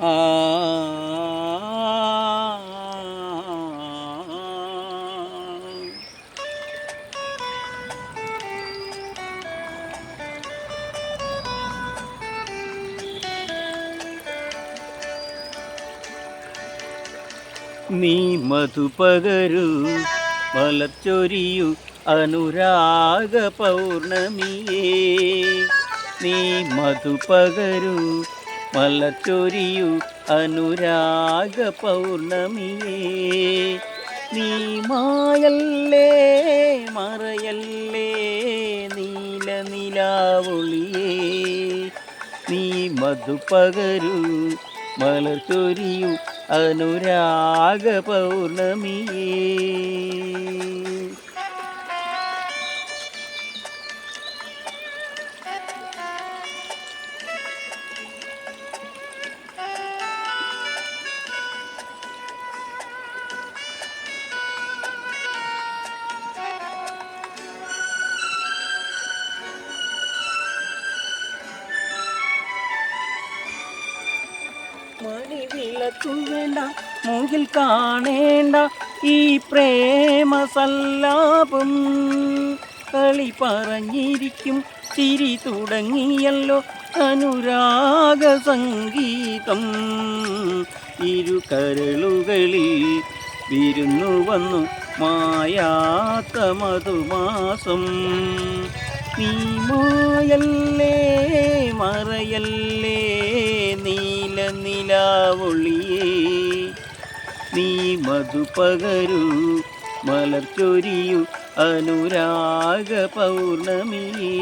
നീ മധുപകരു മലച്ചൊരിയു അനുരാഗ പൗർണമിയേ. നീ മധുപകരു മലച്ചൊരിയു അനുരാഗ പൗർണമിയേ. നീ മായല്ലേ മറയല്ലേ നീല നിലാവൊളിയേ. നീ മധുപകരു മലച്ചൊരിയു അനുരാഗ പൗർണമിയേ. മണിവിളക്കു വേണ്ട മൂകിൽ കാണേണ്ട ഈ പ്രേമ സല്ലാപം കളി പറഞ്ഞിരിക്കും ചിരി തുടങ്ങിയല്ലോ അനുരാഗ സംഗീതം. ഇരു കരളുകളിൽ വിരുന്നു വന്നു മായാത്ത മധുമാസം. നീ മായല്ലേ മറയല്ലേ? നിലാവൊളിയേ നീ മധുപകരു മലർച്ചൊരിയു അനുരാഗ പൗർണമിയേ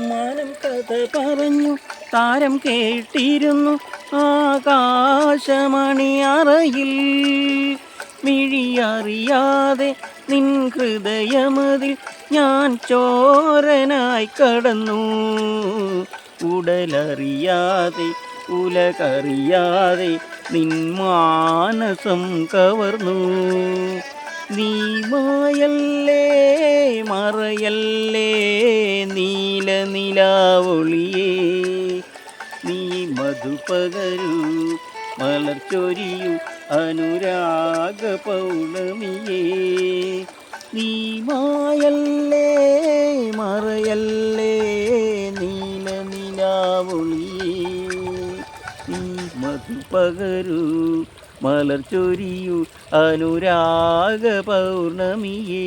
മാനം കഥ പറഞ്ഞു താരം കേട്ടിരുന്നു ആകാശമണിയറയിൽ. മിഴിയറിയാതെ നിൻ ഹൃദയമതിൽ ഞാൻ ചോരനായി കടന്നു. ഉടലറിയാതെ ഉലകറിയാതെ നിൻ മാനസം കവർന്നു. നീ മായല്ലേ മറയല്ലേ? നിലാവൊളിയേ നീ മധുപകരൂ മലർച്ചൊരിയു അനുരാഗ പൗർണമിയേ. നീ മായല്ലേ മറയല്ലേ നീല നിലാവൊളിയേ. നീ മധുപകരൂ മലർച്ചൊരിയു അനുരാഗ പൗർണമിയേ.